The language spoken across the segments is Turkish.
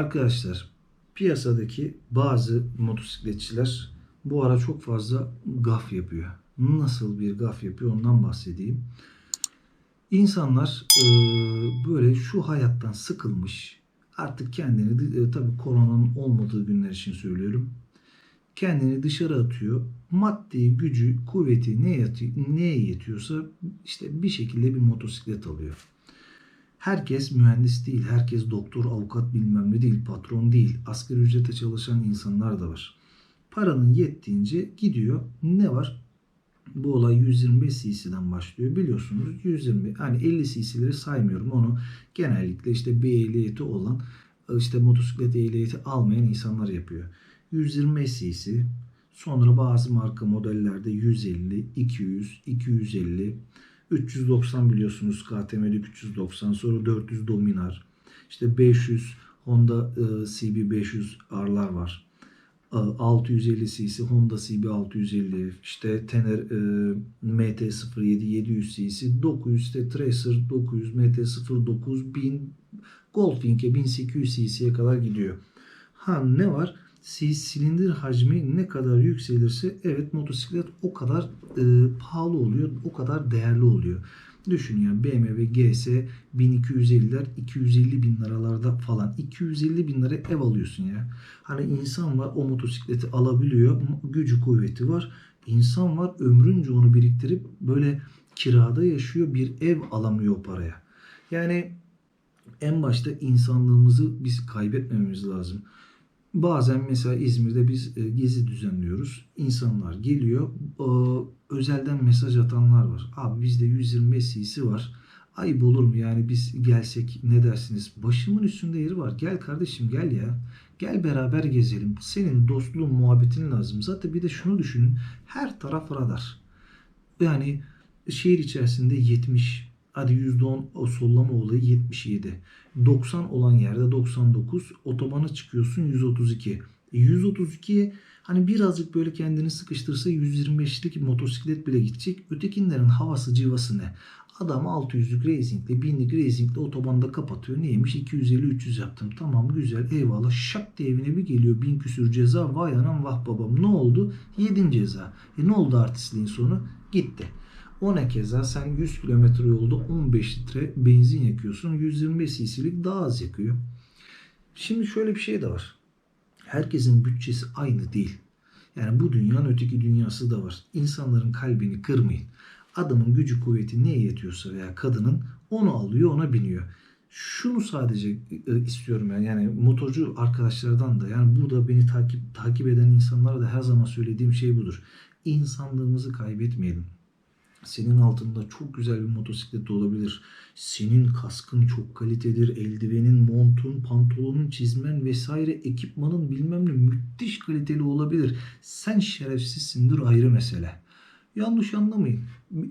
Arkadaşlar piyasadaki bazı motosikletçiler bu ara çok fazla gaf yapıyor. Nasıl bir gaf yapıyor ondan bahsedeyim. İnsanlar e, böyle şu hayattan sıkılmış artık kendini e, tabii koronanın olmadığı günler için söylüyorum. Kendini dışarı atıyor. Maddi gücü, kuvveti neye yetiyorsa işte bir şekilde bir motosiklet alıyor. Herkes mühendis değil, herkes doktor, avukat bilmem ne değil, patron değil. Asgari ücrete çalışan insanlar da var. Paranın yettiğince gidiyor. Ne var? Bu olay 125 cc'den başlıyor. Biliyorsunuz 120 hani 50 cc'leri saymıyorum. Onu genellikle işte bir ehliyeti olan işte motosiklet ehliyeti almayan insanlar yapıyor. 125 cc sonra bazı marka modellerde 150, 200, 250 390 biliyorsunuz KTM'de 390 sonra 400 Dominar işte 500 Honda e, CB500 R'lar var. E, 650 cc Honda CB 650 işte Tener e, MT-07 700 cc 900 işte Tracer 900 MT-09 1000 Goldwing'e 1800 cc'ye kadar gidiyor. Ha ne var? Si- silindir hacmi ne kadar yükselirse evet motosiklet o kadar e, pahalı oluyor, o kadar değerli oluyor. Düşün yani BMW GS 1250'ler 250 bin liralarda falan 250 bin lira ev alıyorsun ya. Hani insan var o motosikleti alabiliyor gücü kuvveti var. İnsan var ömrünce onu biriktirip böyle kirada yaşıyor bir ev alamıyor o paraya. Yani en başta insanlığımızı biz kaybetmememiz lazım. Bazen mesela İzmir'de biz e, gezi düzenliyoruz. İnsanlar geliyor. özelden mesaj atanlar var. Abi bizde 125 cc var. Ayıp olur mu yani biz gelsek ne dersiniz? Başımın üstünde yeri var. Gel kardeşim gel ya. Gel beraber gezelim. Senin dostluğun, muhabbetin lazım. Zaten bir de şunu düşünün. Her taraf radar. Yani şehir içerisinde 70, hadi %10 o sollama olayı 77. 90 olan yerde 99, otobana çıkıyorsun 132. E 132'ye hani birazcık böyle kendini sıkıştırsa 125'lik motosiklet bile gidecek. Ötekinlerin havası civası ne? Adam 600'lük racingle, 1000'lik racingle otobanda kapatıyor. Neymiş? 250-300 yaptım. Tamam güzel eyvallah. Şak diye evine bir geliyor. Bin küsür ceza. Vay anam vah babam. Ne oldu? Yedin ceza. E ne oldu artistliğin sonu? Gitti. O ne keza sen 100 kilometre yolda 15 litre benzin yakıyorsun. 125 cc'lik daha az yakıyor. Şimdi şöyle bir şey de var. Herkesin bütçesi aynı değil. Yani bu dünyanın öteki dünyası da var. İnsanların kalbini kırmayın. Adamın gücü kuvveti neye yetiyorsa veya kadının onu alıyor ona biniyor. Şunu sadece e, istiyorum yani, yani motorcu arkadaşlardan da yani burada beni takip takip eden insanlara da her zaman söylediğim şey budur. İnsanlığımızı kaybetmeyelim. Senin altında çok güzel bir motosiklet olabilir. Senin kaskın çok kalitedir. Eldivenin, montun, pantolonun, çizmen vesaire ekipmanın bilmem ne müthiş kaliteli olabilir. Sen şerefsizsindir ayrı mesele. Yanlış anlamayın.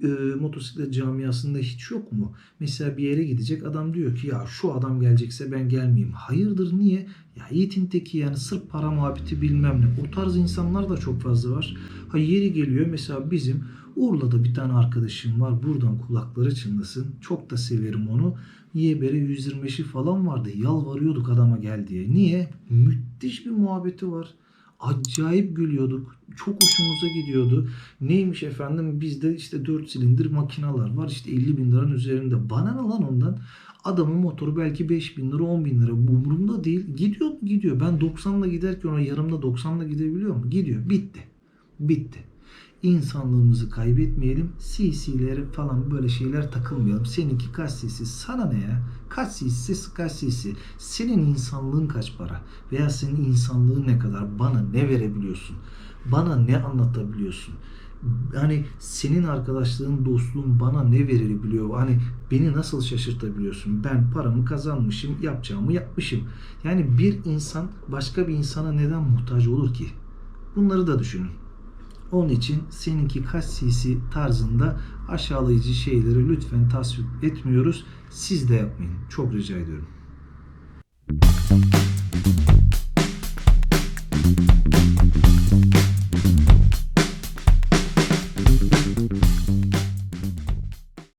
E, motosiklet camiasında hiç yok mu? Mesela bir yere gidecek adam diyor ki ya şu adam gelecekse ben gelmeyeyim. Hayırdır niye? Ya Yiğit'in yani sırf para muhabbeti bilmem ne. O tarz insanlar da çok fazla var. Ha yeri geliyor mesela bizim Urla'da bir tane arkadaşım var. Buradan kulakları çınlasın. Çok da severim onu. Yebere 125'i falan vardı. Yalvarıyorduk adama gel diye. Niye? Müthiş bir muhabbeti var. Acayip gülüyorduk. Çok hoşumuza gidiyordu. Neymiş efendim bizde işte 4 silindir makineler var. İşte 50 bin liranın üzerinde. Bana ne lan ondan? Adamın motoru belki 5 bin lira 10 bin lira. Umurumda değil. Gidiyor mu? Gidiyor. Ben 90'la giderken ona yarımda 90'la gidebiliyor mu? Gidiyor. Bitti. Bitti insanlığımızı kaybetmeyelim. CC'lere falan böyle şeyler takılmayalım. Seninki kaç cc? Sana ne ya? Kaç cc? Kaç cc? Senin insanlığın kaç para? Veya senin insanlığın ne kadar? Bana ne verebiliyorsun? Bana ne anlatabiliyorsun? Hani senin arkadaşlığın, dostluğun bana ne verebiliyor? Hani beni nasıl şaşırtabiliyorsun? Ben paramı kazanmışım, yapacağımı yapmışım. Yani bir insan başka bir insana neden muhtaç olur ki? Bunları da düşünün. Onun için seninki kaç cc tarzında aşağılayıcı şeyleri lütfen tasvip etmiyoruz. Siz de yapmayın. Çok rica ediyorum.